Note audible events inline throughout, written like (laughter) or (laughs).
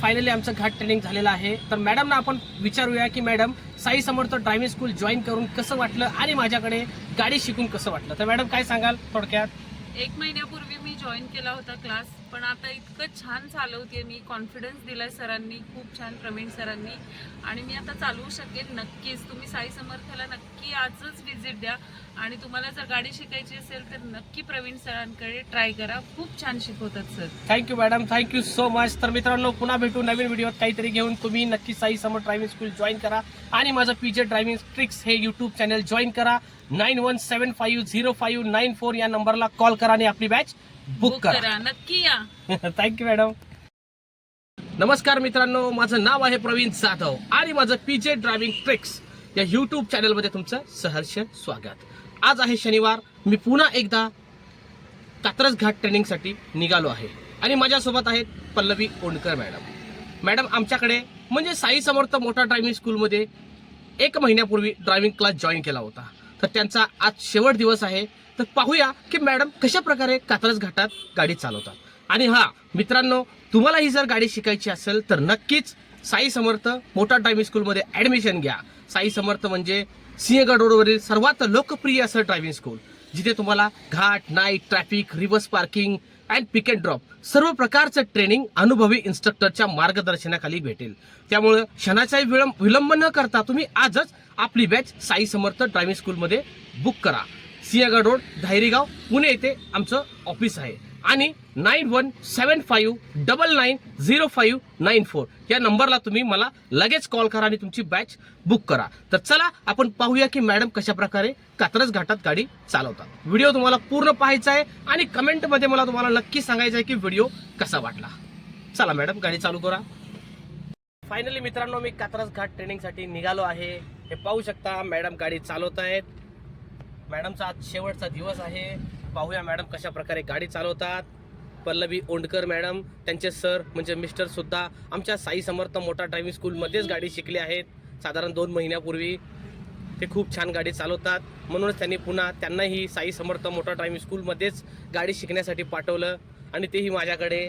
Finally आमचं घाट training झालेलं आहे. तर मॅडमना आपण विचारूया की madam Sai Samarth driving school join करून कसं वाटलं आणि माझ्याकडे गाडी शिकून कसं वाटलं? तर मॅडम काय सांगाल थोडक्यात? एक महिन्यापूर्वी मी जॉईन केला होता क्लास पण आता इतकं छान चालवते मी कॉन्फिडन्स दिलाय सरांनी खूप छान प्रवीण सरांनी. आणि मी आता चालवू शकेन नक्कीच. तुम्ही साई समर्थाला नक्की आजच व्हिजिट द्या. आणि तुम्हाला जर गाडी शिकायची असेल तर नक्की प्रवीण सरांकडे ट्राय करा. खूप छान शिकवतात sir thank you madam thank you so तर मित्रांनो पुन्हा भेटू नवीन व्हिडिओत काहीतरी घेऊन तुम्ही नक्की Sai Samar driving school join करा. आणि माझं पीजे ड्रायव्हिंग ट्रिक्स हे यूट्यूब चॅनल जॉईन करा. Nine one seven five zero five nine four या नंबरला कॉल करा आणि आपली बॅच बुक करा. नक्की या. (laughs) थँक्यू मॅडम नमस्कार मित्रांनो माझं नाव आहे प्रवीण जाधव आणि माझं पीजे ड्रायव्हिंग ट्रिक्स या यूट्यूब चॅनलमध्ये तुमचं सहर्ष स्वागत. आज आहे शनिवार. मी पुन्हा एकदा कात्रज घाट ट्रेनिंगसाठी निघालो आहे. आणि माझ्यासोबत आहेत पल्लवी ओंडकर मॅडम. मॅडम आमच्याकडे म्हणजे साई समर्थ मोठा ड्रायव्हिंग स्कूलमध्ये एक महिन्यापूर्वी ड्रायव्हिंग क्लास जॉईन केला होता. तर त्यांचा आज शेवट दिवस आहे. तर पाहूया की मॅडम कशा प्रकारे कात्रज घाटात गाडी चालवतात. आणि हा मित्रांनो तुम्हालाही जर गाडी शिकायची असेल तर नक्कीच साई समर्थ मोठा ड्रायव्हिंग स्कूलमध्ये ॲडमिशन घ्या. साई समर्थ म्हणजे सिंहगड रोडवरील सर्वात लोकप्रिय असं ड्रायव्हिंग स्कूल जिथे तुम्हाला घाट night traffic reverse parking and pick and drop सर्व प्रकारचं ट्रेनिंग अनुभवी इन्स्ट्रक्टरच्या मार्गदर्शनाखाली भेटेल. त्यामुळं क्षणाचाही विलंब विलंब न करता तुम्ही आजच आपली बॅच साई समर्थ ड्रायव्हिंग स्कूलमध्ये बुक करा. सिंहगड रोड धायरीगाव पुणे येथे आमचं ऑफिस आहे. आणि nine one seven five double nine zero five nine four. या नंबरला तुम्ही मला लगेच कॉल करा आणि तुमची बॅच बुक करा. तर चला आपण पाहूया की मॅडम कशा प्रकारे कात्रज घाटात गाडी चालवतात. व्हिडिओ तुम्हाला पूर्ण पाहायचा आहे आणि कमेंटमध्ये मला तुम्हाला नक्की सांगायचं आहे की व्हिडिओ कसा वाटला. चला मॅडम गाडी चालू करा. फायनली मित्रांनो मी कात्रज घाट ट्रेनिंगसाठी निघालो आहे. हे पाहू शकता मॅडम गाडी चालवत आहेत. मॅडमचा आज शेवटचा दिवस आहे. पाहूया मॅडम कशा प्रकारे गाडी चालवतात. पल्लवी ओंडकर मॅडम त्यांचे सर म्हणजे मिस्टर सुद्धा आमच्या साई समर्थ मोठा ड्रायव्हिंग स्कूलमध्येच गाडी शिकली आहेत. साधारण दोन महिन्यापूर्वी ते खूप छान गाडी चालवतात. म्हणूनच त्यांनी पुन्हा त्यांनाही साई समर्थ मोठा ड्रायव्हिंग स्कूलमध्येच गाडी शिकण्यासाठी पाठवलं आणि तेही माझ्याकडे.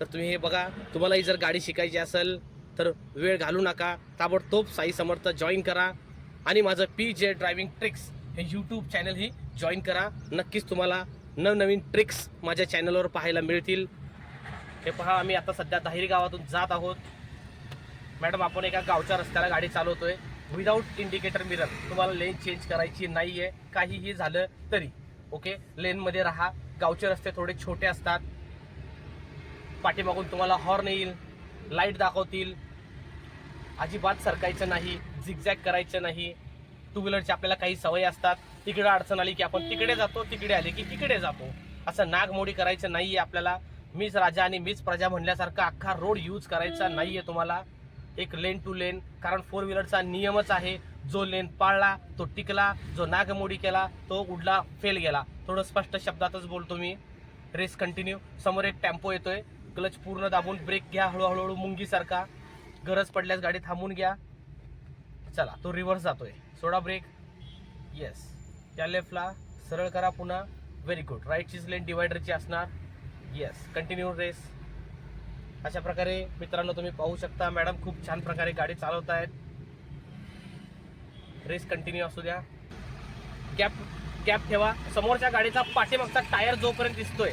तर तुम्ही हे बघा तुम्हालाही जर गाडी शिकायची असेल तर वेळ घालू नका. ताबडतोब साई समर्थ जॉईन करा आणि माझं पी जे ड्रायव्हिंग ट्रिक्स हे यूट्यूब चॅनलही जॉईन करा. नक्कीच तुम्हाला नवनवीन ट्रिक्स माझ्या चॅनलवर पाहायला मिळतील. हे पहा आम्ही आता सध्या दाहिरी गावातून जात आहोत. मॅडम आपण एका गावच्या रस्त्याला गाडी चालवतोय. विदाऊट इंडिकेटर मिरर तुम्हाला लेन चेंज करायची नाही आहे काहीही झालं तरी. ओके लेनमध्ये राहा. गावचे रस्ते थोडे छोटे असतात. पाठीमागून तुम्हाला हॉर्न येईल. लाइट दाखवतील. अजिबात सरकायचं नाही. झिगझॅग करायचं नाही. टू व्हीलरची आपल्याला काही सवयी असतात. तिकडे अडचण आली की आपण तिकडे जातो तिकडे आले की तिकडे जातो. असं नागमोडी करायचं नाहीये आपल्याला. मीच राजा आणि मीच प्रजा म्हणल्यासारखा अख्खा रोड यूज करायचा नाहीये तुम्हाला. एक लेन टू लेन कारण फोर व्हीलरचा नियमच आहे. जो लेन पाळला तो टिकला जो नागमोडी केला तो उडला फेल गेला. थोडं स्पष्ट शब्दातच बोलतो मी. रेस कंटिन्यू समोर एक टेम्पो येतोय. क्लच पूर्ण दाबून ब्रेक घ्या हळूहळू हळू मुंगीसारखा. गरज पडल्यास गाडी थांबून घ्या. चला तो रिव्हर्स जातोय. सोडा ब्रेक येस त्या लेफ्टला सरळ करा पुन्हा. व्हेरी गुड राईटचीच लेन डिवायडरची असणार. येस कंटिन्यू रेस अशा प्रकारे मित्रांनो तुम्ही पाहू शकता. मॅडम खूप छान प्रकारे गाडी चालवत आहेत रेस कंटिन्यू असू द्या. गॅप गॅप ठेवा. समोरच्या गाडीचा पाठीमागचा टायर जोपर्यंत दिसतोय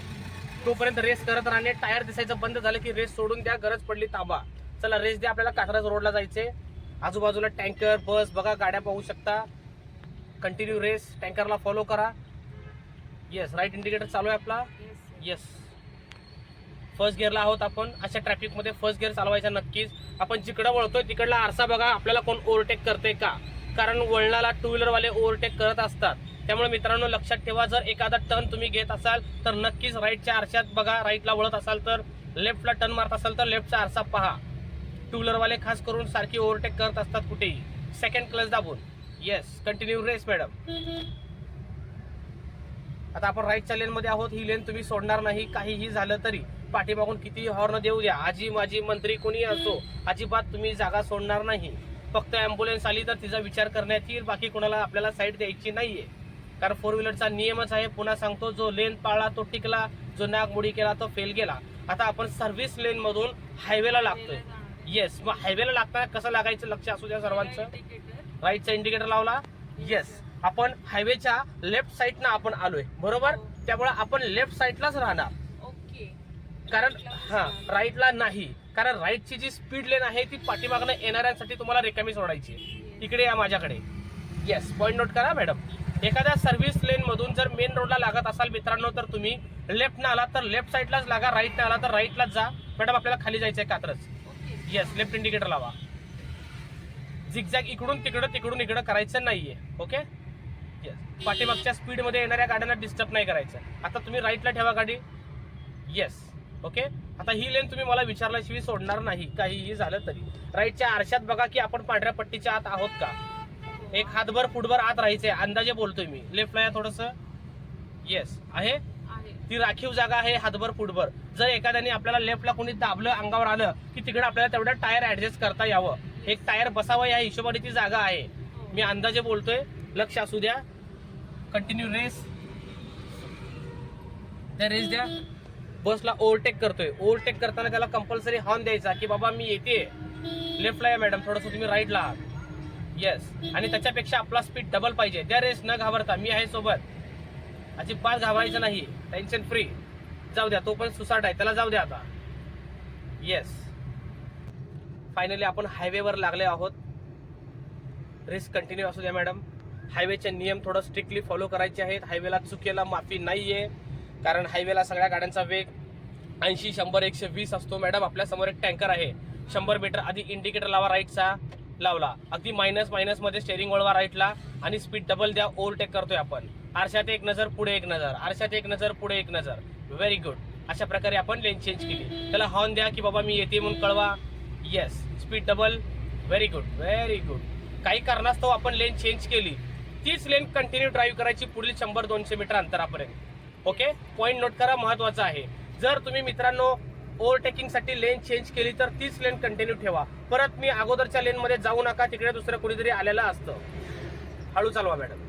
तोपर्यंत रेस करत राहणे टायर दिसायचं बंद झालं की रेस सोडून द्या. गरज पडली ताबा चला रेस द्या आपल्याला कात्रज रोडला जायचे आजूबाजूला टँकर बस बघा गाड्या पाहू शकता. कंटिन्यू रेस टँकरला फॉलो करा. येस राईट इंडिकेटर चालू आहे आपला. येस फर्स्ट गिअरला आहोत आपण. अशा ट्रॅफिकमध्ये फर्स्ट गिअर चालवायचा नक्कीच. आपण जिकडं वळतोय तिकडला आरसा बघा आपल्याला कोण ओव्हरटेक करते का? कारण वळणाला टू व्हीलरवाले ओव्हरटेक करत असतात. त्यामुळे मित्रांनो लक्षात ठेवा जर एखादा टर्न तुम्ही घेत असाल तर नक्कीच राईटच्या आरशात बघा राईटला वळत असाल तर लेफ्टला टर्न मारत असाल तर लेफ्टचा आरसा पहा. टू व्हीलरवाले खास करून सारखी ओव्हरटेक करत असतात कुठेही. सेकंड क्लच दाबून. येस कंटिन्यू रेस मॅडम आता आपण राईटच्या लेन मध्ये आहोत. ही लेन तुम्ही सोडणार नाही. काहीही झालं तरी पाठीमागून किती हॉर्न देऊ द्या. आजी माझी मंत्री कोणी असो अजिबात तुम्ही जागा सोडणार नाही. फक्त अँब्युलन्स आली तर तिचा विचार करण्यात येईल. बाकी कोणाला आपल्याला साईड द्यायची नाहीये. कारण फोर व्हीलरचा नियमच आहे. पुन्हा सांगतो जो लेन पाळला तो टिकला. जो नागमोडी केला तो फेल गेला. आता आपण सर्व्हिस लेन मधून हायवेला लागतोय. येस मग हायवेला लागताना कसं लागायचं? लक्ष असू द्या सर्वांचं. राईटचा इंडिकेटर लावला. येस आपण हायवेच्या लेफ्ट साईडनं आपण आलोय. बरोबर? त्यामुळे आपण लेफ्ट साईडलाच राहणार. ओके कारण हा राईटला नाही. कारण राईटची जी स्पीड लेन आहे ती पाठीमागनं येणाऱ्यांसाठी तुम्हाला रिकामी सोडायची आहे. इकडे या माझ्याकडे. येस पॉईंट नोट करा मॅडम एखाद्या सर्व्हिस लेन मधून जर मेन रोडला लागत असाल मित्रांनो तर तुम्ही लेफ्ट आला तर लेफ्ट साईडलाच लागा राईट आला तर राईटलाच जा. मॅडम आपल्याला खाली जायचंय Katraj okay yes left indicator लावा. झिगझॅग इकडून तिकडं तिकडून इकडं करायचं नाहीये ओके येस पाठीमागच्या स्पीडमध्ये येणाऱ्या गाड्यांना डिस्टर्ब नाही करायचं. आता तुम्ही राईटला ठेवा गाडी. येस ओके आता ही लेन तुम्ही मला विचारल्याशिवाय सोडणार नाही. काहीही झालं तरी. राईटच्या आरशात बघा की आपण पांढऱ्या पट्टीच्या आत आहोत का? एक हातभर फुटभर आत राहायचंय. अंदाजे बोलतोय मी. लेफ्टला या थोडस. येस आहे? आहे. ती राखीव जागा आहे हातभर फुटभर. जर एखाद्याने आपल्याला लेफ्टला कोणी दाबलं अंगावर आलं की तिकडे आपल्याला तेवढं टायर ऍडजस्ट करता यावं. एक टायर बसावं या हिशोबाने ती जागा आहे. हो. मी अंदाजे बोलतोय लक्ष असू द्या. कंटिन्यू रेस त्या रेस द्या. बसला ओव्हरटेक करतोय. ओव्हरटेक करताना त्याला कंपल्सरी हॉर्न द्यायचा की बाबा मी येते. लेफ्टला या मॅडम थोडस तुम्ही राईटला आहात. येस आणि त्याच्यापेक्षा आपला स्पीड डबल पाहिजे. त्या रेस न घाबरता मी आहे सोबत. अजिबात घाबरायचं नाही. टेन्शन फ्री जाऊ द्या. तो पण सुसाट आहे. त्याला जाऊ द्या आता. येस फायनली आपण हायवेवर लागले आहोत. रिस्क कंटिन्यू असू द्या मॅडम हायवेचे नियम थोडं स्ट्रिक्टली फॉलो करायचे आहेत. हायवेला चुकीला माफी नाही आहे कारण हायवेला सगळ्या गाड्यांचा वेग ऐंशी शंभर एकशे वीस असतो. मॅडम आपल्यासमोर एक टँकर आहे. शंभर मीटर आधी इंडिकेटर लावा राईटचा लावला. अगदी मायनस मायनसमध्ये स्टेरिंग वळवा राईटला आणि स्पीड डबल द्या ओव्हरटेक करतोय आपण. आरशात एक नजर पुढे एक नजर. आरशात एक नजर पुढे एक नजर. व्हेरी गुड अशा प्रकारे आपण लेन चेंज केली. त्याला हॉर्न द्या की बाबा मी येते म्हणून कळवा. Yes speed double very good very good काही कारणास्तव आपण लेन चेंज केली. तीच लेन कंटिन्यू ड्राईव्ह करायची पुढील शंभर दोनशे मीटर अंतरापर्यंत. ओके पॉईंट नोट करा महत्त्वाचा आहे. जर तुम्ही मित्रांनो ओव्हरटेकिंगसाठी लेन चेंज केली तर तीच लेन कंटिन्यू ठेवा. परत मी अगोदरच्या लेन मध्ये जाऊ नका तिकडे दुसरं कुणीतरी आलेलं असतं. हळू चालवा मॅडम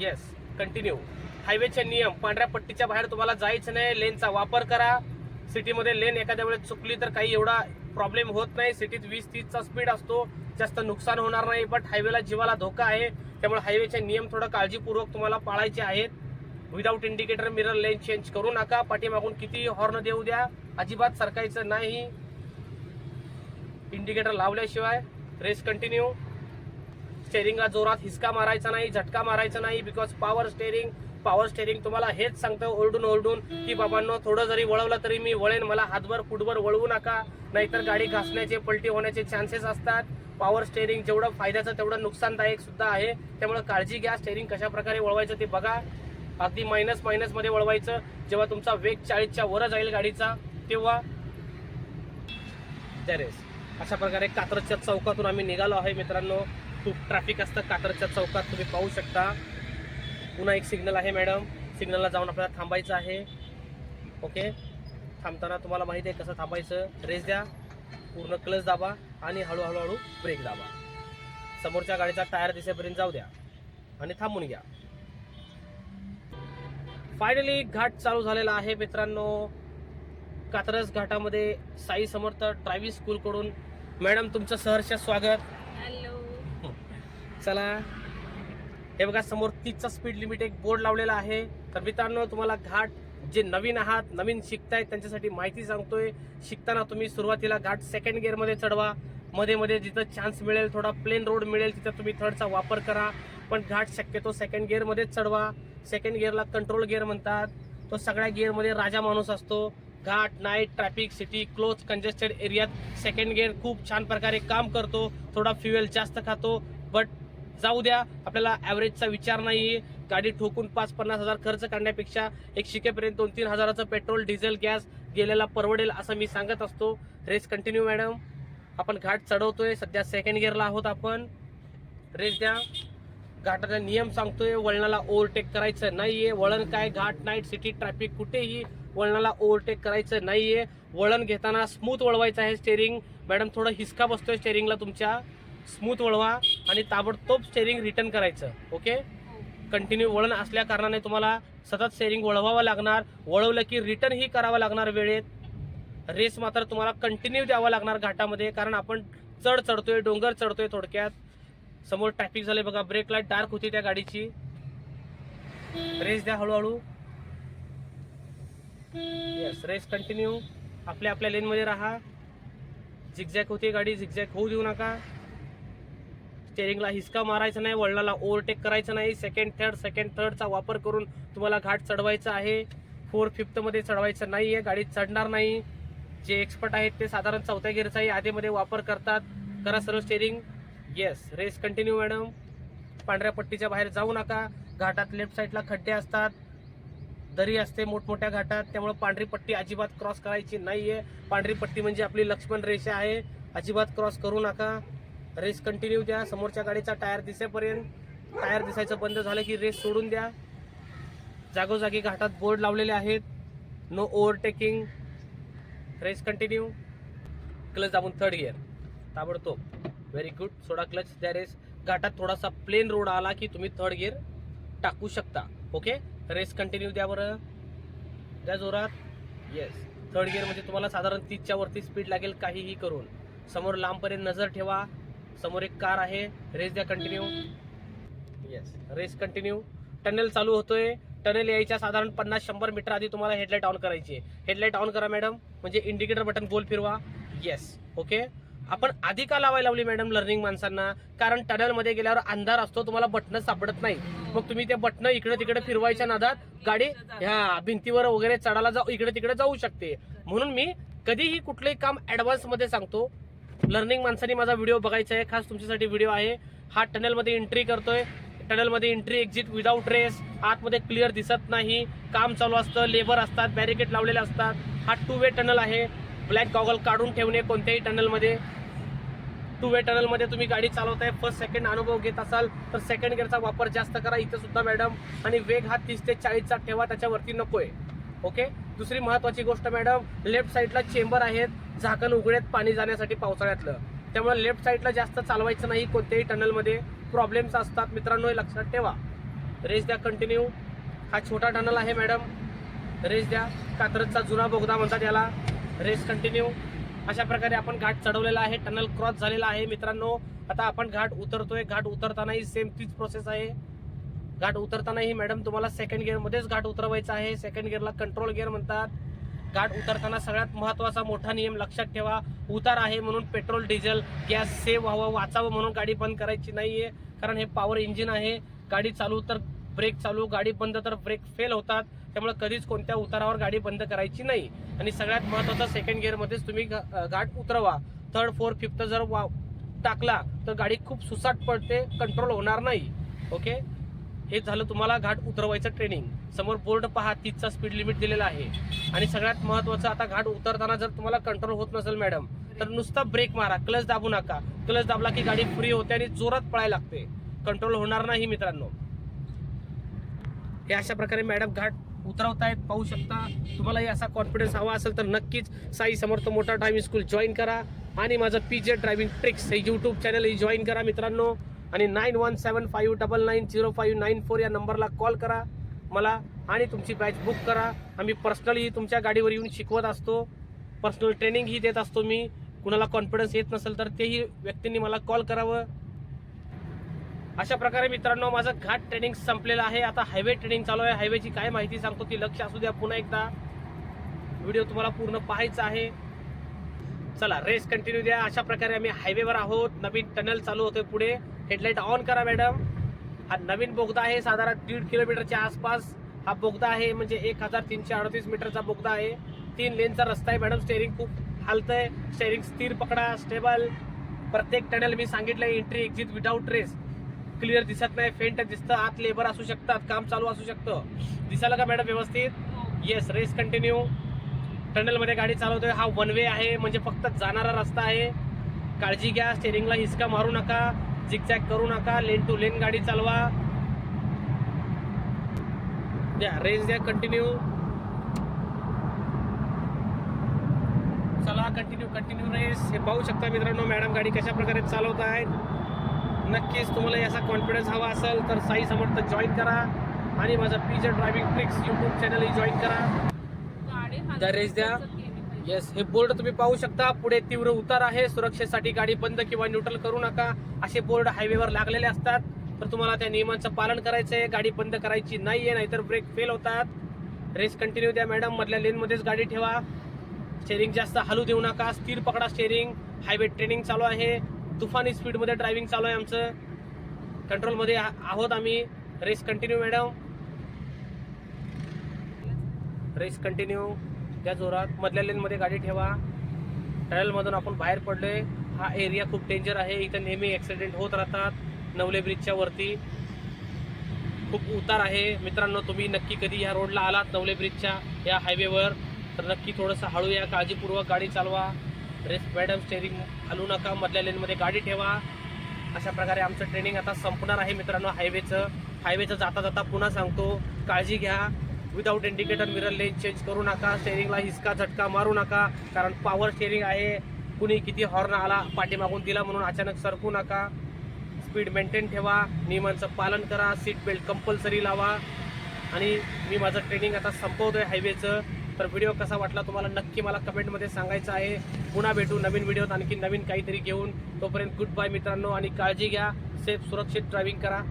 येस कंटिन्यू हायवेचे नियम पांढऱ्या पट्टीच्या बाहेर तुम्हाला जायचं नाही लेनचा वापर करा. सिटीमध्ये लेन एखाद्या वेळेस चुकली तर काही एवढा प्रॉब्लेम होत नाही. सिटीत वीस तीसचा स्पीड असतो. जास्त नुकसान होणार नाही बट हायवेला जीवाला धोका आहे. त्यामुळे हायवेचे नियम थोडं काळजीपूर्वक तुम्हाला पाळायचे आहेत. Without indicator mirror lane change करू नका. पाठीमागून किती हॉर्न देऊ द्या. अजिबात सरकायचं नाही. इंडिकेटर लावल्याशिवाय रेस कंटिन्यू स्टेरिंगला जोरात हिसका मारायचा नाही झटका मारायचा नाही because power steering power steering तुम्हाला हेच सांगतं ओरडून ओरडून की बाबांनो थोडं जरी वळवलं तरी मी वळेन मला हातभर फुटभर वळवू नका. नाहीतर गाडी घासण्याचे पलटी होण्याचे चान्सेस असतात. पॉवर स्टेरिंग जेवढं फायद्याचं तेवढं नुकसानदायक सुद्धा आहे. त्यामुळे काळजी घ्या स्टेरिंग कशा प्रकारे वळवायचं ते बघा. अगदी मायनस मायनसमध्ये वळवायचं. जेव्हा तुमचा वेग चाळीसच्या वर जाईल गाडीचा तेव्हा दरेस अशा प्रकारे कात्रजच्या चौकातून आम्ही निघालो आहे मित्रांनो. खूप ट्रॅफिक असतं कात्रजच्या चौकात तुम्ही पाहू शकता. पुन्हा एक सिग्नल आहे मॅडम सिग्नलला जाऊन आपल्याला थांबायचं आहे. ओके थांबताना तुम्हाला माहिती आहे कसं थांबायचं. रेस द्या. पूर्ण क्लच दाबा आणि हळूहळू हळू ब्रेक दाबा. समोरच्या गाडीचा टायर दिसेपर्यंत जाऊ द्या. आणि थांबून घ्या. फायनली घाट चालू झालेला आहे मित्रांनो. कात्रज घाटामध्ये साई समर्थ ड्रायव्हिंग स्कूलकडून मॅडम तुमचं सहर्ष स्वागत. हॅलो चला. हे बघा समोर तीसचा स्पीड लिमिट एक बोर्ड लावलेला आहे. तर मित्रांनो तुम्हाला घाट जे नवीन आहात नवीन शिकतायत त्यांच्यासाठी माहिती सांगतोय. शिकताना तुम्ही सुरुवातीला घाट सेकंड गिअरमध्ये चढवा. मध्ये मध्ये जिथं चान्स मिळेल थोडा प्लेन रोड मिळेल तिथं तुम्ही थर्डचा वापर करा. पण घाट शक्यतो सेकंड गिअरमध्येच चढवा. सेकंड गिअरला कंट्रोल गिअर म्हणतात. तो सगळ्या गिअरमध्ये राजा माणूस असतो. घाट night traffic city close congested एरियात सेकंड गिअर खूप छान प्रकारे काम करतो. थोडा फ्युएल जास्त खातो. बट जाऊ द्या. आपल्याला ॲव्हरेजचा विचार नाही. गाडी ठोकून पाच पन्नास हजार खर्च करण्यापेक्षा एक शिकेपर्यंत दोन तीन हजाराचं पेट्रोल डिझेल गॅस गेलेला परवडेल असं मी सांगत असतो. रेस कंटिन्यू मॅडम आपण घाट चढवतोय. सध्या सेकंड गिअरला आहोत आपण. रेस द्या. घाटाचा नियम सांगतोय. वळणाला ओव्हरटेक करायचं नाहीये. वळण काय? घाट नाईट सिटी ट्रॅफिक कुठेही वळणाला ओव्हरटेक करायचं नाहीये. वळण घेताना स्मूथ वळवायचं आहे स्टेरिंग मॅडम थोडं हिसका बसतोय स्टेअरिंगला तुमच्या. स्मूथ वळवा आणि ताबडतोब स्टेरिंग रिटर्न करायचं ओके कंटिन्यू वळण असल्या कारणाने तुम्हाला सतत स्टेरिंग वळवावं लागणार. वळवलं की रिटर्न ही करावं लागणार वेळेत. रेस मात्र तुम्हाला कंटिन्यू द्यावा लागणार घाटामध्ये कारण आपण चढ चढतोय डोंगर चढतोय थोडक्यात. समोर ट्रॅफिक झाले बघा ब्रेक लाइट डार्क होती त्या गाडीची. रेस द्या हळूहळू. येस रेस कंटिन्यू आपल्या आपल्या लेनमध्ये राहा. झिकझॅक होती गाडी झिकझॅक होऊ देऊ नका. स्टेरिंगला हिसका मारायचा नाही वळणाला ओव्हरटेक करायचं नाही. सेकंड थर्ड सेकंड थर्डचा वापर करून तुम्हाला घाट चढवायचा आहे. फोर फिफ्थमध्ये चढवायचं नाही आहे गाडी चढणार नाही. जे एक्सपर्ट आहेत ते साधारण चौथ्या गिरचाही आधीमध्ये वापर करतात. करा सर्व steering yes race continue madam पांढऱ्या पट्टीच्या बाहेर जाऊ नका. घाटात लेफ्ट साईडला खड्डे असतात. दरी असते मोठमोठ्या घाटात. त्यामुळे पांढरी पट्टी अजिबात क्रॉस करायची नाही आहे पांढरी पट्टी म्हणजे आपली लक्ष्मण रेषा आहे. अजिबात क्रॉस करू नका. रेस कंटिन्यू द्या. समोरच्या गाडीचा टायर दिसेपर्यंत टायर दिसायचं बंद झालं की रेस सोडून द्या. जागोजागी घाटात बोर्ड लावलेले आहेत. No overtaking race continue clutch दाबून थर्ड गिअर ताबडतोब. व्हेरी गुड सोडा क्लच द्या रेस घाटात थोडासा प्लेन रोड आला की तुम्ही थर्ड गिअर टाकू शकता. ओके रेस कंटिन्यू द्या बरं. द्या जोरात. येस थर्ड गिअर म्हणजे तुम्हाला साधारण तीसच्या वरती स्पीड लागेल. काहीही करून. समोर लांबपर्यंत नजर ठेवा. समोर एक कार आहे. रेस द्या continue yes race continue tunnel चालू होतोय. टनेल यायच्या साधारण पन्नास शंभर मीटर आधी तुम्हाला हेडलाईट ऑन करायची आहे. हेडलाईट ऑन करा मॅडम म्हणजे इंडिकेटर बटन गोल फिरवा. येस ओके आपण आधी का लावायला लावली मॅडम लर्निंग माणसांना? कारण टनेलमध्ये गेल्यावर अंधार असतो तुम्हाला बटणं सापडत नाही. मग तुम्ही ते बटणं इकडे तिकडे फिरवायच्या नादात गाडी ह्या भिंतीवर वगैरे चढायला जाऊ इकडे तिकडे जाऊ शकते. म्हणून मी कधीही कुठलंही काम ऍडव्हान्समध्ये सांगतो. लर्निंग माणसांनी माझा व्हिडिओ बघायचा आहे. खास तुमच्यासाठी व्हिडिओ आहे. हा टनेलमध्ये एंट्री करतोय. टनेलमध्ये एंट्री एक्झिट विदाऊट रेस आतमध्ये क्लिअर दिसत नाही. काम चालू असतं. लेबर असतात. बॅरिकेड लावलेले असतात. हा टू वे टनल आहे. ब्लॅक गॉगल काढून ठेवणे कोणत्याही टनलमध्ये टू वे टनलमध्ये तुम्ही गाडी चालवताय. फर्स्ट सेकंड अनुभव घेत असाल तर सेकंड गिअरचा वापर जास्त करा. इथं सुद्धा मॅडम आणि वेग हा तीस ते चाळीसचा ठेवा. त्याच्यावरती नकोय. ओके? दुसरी महत्वाची गोष्ट मॅडम लेफ्ट साईडला चेंबर आहेत झाकण उघड्यात पाणी जाण्यासाठी पावसाळ्यातलं. त्यामुळे लेफ्ट साईडला जास्त चालवायचं नाही कोणत्याही टनलमध्ये. प्रॉब्लेम्स असतात मित्रांनो हे लक्षात ठेवा. रेस द्या कंटिन्यू हा छोटा टनल आहे मॅडम. रेस द्या. कात्रजचा जुना बोगदा म्हणतात याला. रेस कंटिन्यू अशा प्रकारे आपण घाट चढवलेला आहे टनल क्रॉस झालेला आहे मित्रांनो. आता आपण घाट उतरतोय. घाट उतरतानाही सेम तीच प्रोसेस आहे. घाट उतरतानाही मॅडम तुम्हाला सेकंड गिअरमध्येच घाट उतरवायचा आहे. सेकंड गिअरला कंट्रोल गिअर म्हणतात. घाट उतरताना सगळ्यात महत्त्वाचा मोठा नियम लक्षात ठेवा. उतार आहे म्हणून पेट्रोल डिझेल गॅस सेव्ह व्हावं वाचावं म्हणून गाडी बंद करायची नाहीये. कारण हे पॉवर इंजिन आहे. गाडी चालू तर ब्रेक चालू गाडी बंद तर ब्रेक फेल होतात. त्यामुळे कधीच कोणत्या उतारावर गाडी बंद करायची नाही. आणि सगळ्यात महत्त्वाचं सेकंड गिअरमध्येच तुम्ही घाट उतरवा. थर्ड फोर्थ फिफ्थ जर वा टाकला तर गाडी खूप सुसाट पडते कंट्रोल होणार नाही. ओके हे झालं तुम्हाला घाट उतरवायचं ट्रेनिंग समोर बोर्ड पहा तीसचा स्पीड लिमिट दिलेला आहे. आणि सगळ्यात महत्वाचं आता घाट उतरताना जर तुम्हाला कंट्रोल होत नसेल मॅडम तर नुसता ब्रेक मारा क्लच दाबू नका. क्लच दाबला की गाडी फ्री होते आणि जोरात पळायला लागते. कंट्रोल होणार नाही मित्रांनो. हे अशा प्रकारे मॅडम घाट उतरवतायत पाहू शकता. तुम्हालाही असा कॉन्फिडन्स हवा असेल तर नक्कीच Sai Samarth motor driving school join करा. आणि माझं पी जे ड्रायव्हिंग ट्रिक्स हे यूट्यूब चॅनल जॉईन करा मित्रांनो. आणि nine one seven five double nine zero five nine four या नंबरला कॉल करा मला आणि तुमची बॅच बुक करा. आम्ही पर्सनली तुमच्या गाडीवर येऊन शिकवत असतो. पर्सनल ट्रेनिंगही देत असतो मी. कुणाला कॉन्फिडन्स येत नसेल तर तेही व्यक्तींनी मला कॉल करावं. अशा प्रकारे मित्रांनो माझं घाट ट्रेनिंग संपलेलं आहे. आता हायवे ट्रेनिंग चालू आहे. हायवेची काय माहिती सांगतो ती लक्ष असू द्या पुन्हा एकदा. व्हिडिओ तुम्हाला पूर्ण पाहायचा आहे. चला रेस कंटिन्यू द्या. अशा प्रकारे आम्ही हायवेवर आहोत. नवीन टनल चालू होते पुढे. हेडलाईट ऑन करा मॅडम. हा नवीन बोगदा आहे साधारण दीड किलोमीटरच्या आसपास हा बोगदा आहे म्हणजे एक हजार तीनशे अडतीस मीटरचा बोगदा आहे. तीन लेनचा रस्ता आहे मॅडम. स्टेअरिंग खूप हालतंय. स्टेअरिंग स्थिर पकडा स्टेबल प्रत्येक टनेल मी सांगितलंय entry exit without race clear दिसत नाही फेंट दिसतं आत लेबर असू शकतात काम चालू असू शकतं. दिसायला का मॅडम व्यवस्थित? येस रेस कंटिन्यू टनलमध्ये गाडी चालवतोय हा वन वे आहे म्हणजे फक्त जाणारा रस्ता आहे. काळजी घ्या स्टेअरिंगला हिसका मारू नका. झिकचॅक करू नका लेन टू लेन गाडी चालवा. द्या रेस द्या कंटिन्यू चला कंटिन्यू कंटिन्यू रेस हे पाहू शकता मित्रांनो मॅडम गाडी कशा प्रकारे चालवत आहेत नक्कीच तुम्हाला याचा कॉन्फिडन्स हवा असेल तर साई समर्थ जॉईन करा. आणि माझं पीजर driving tricks YouTube channel join करा. रेस द्या. येस हे बोर्ड तुम्ही पाहू शकता. पुढे तीव्र उतार आहे. सुरक्षेसाठी गाडी बंद किंवा न्यूट्रल करू नका. असे बोर्ड हायवेवर लागलेले असतात. तर तुम्हाला त्या नियमांचं पालन करायचं आहे. गाडी बंद करायची नाहीये नाहीतर ब्रेक फेल होतात. रेस कंटिन्यू द्या मॅडम मधल्या लेनमध्येच गाडी ठेवा. स्टेरिंग जास्त हलू देऊ नका. स्थिर पकडा स्टेरिंग हायवे ट्रेनिंग चालू आहे. तुफानी स्पीडमध्ये ड्रायव्हिंग चालू आहे आमचं. कंट्रोलमध्ये आहोत आम्ही. Race continue madam race continue त्या जोरात मधल्या लेनमध्ये गाडी ठेवा. टनेलमधून आपण बाहेर पडलोय. हा एरिया खूप डेंजर आहे. इथं नेहमी ॲक्सिडेंट होत राहतात. नवले ब्रिजच्या वरती. खूप उतार आहे. मित्रांनो तुम्ही नक्की कधी या रोडला आलात? नवले ब्रिजच्या या हायवेवर तर नक्की थोडंसं हळू या. काळजीपूर्वक गाडी चालवा. रेस मॅडम स्टेरिंग हलू नका. मधल्या लेनमध्ये गाडी ठेवा. अशा प्रकारे आमचं ट्रेनिंग आता संपणार आहे मित्रांनो. हायवेचं हायवेचं जाता जाता पुन्हा सांगतो. काळजी घ्या. Without indicator mirror lane change करू नका स्टेरिंगला हिसका झटका मारू नका कारण पॉवर स्टेरिंग आहे. कुणी किती हॉर्न आला पाठीमागून दिला म्हणून अचानक सरकू नका. स्पीड मेंटेन ठेवा नियमांचं पालन करा सीट बेल्ट कंपल्सरी लावा. आणि मी माझं ट्रेनिंग आता संपवतोय हायवेचं तर व्हिडिओ कसा वाटला तुम्हाला नक्की मला कमेंटमध्ये सांगायचं आहे. पुन्हा भेटू नवीन व्हिडिओत आणखी नवीन काहीतरी घेऊन. तोपर्यंत गुड बाय मित्रांनो आणि काळजी घ्या. सेफ सुरक्षित ड्रायव्हिंग करा.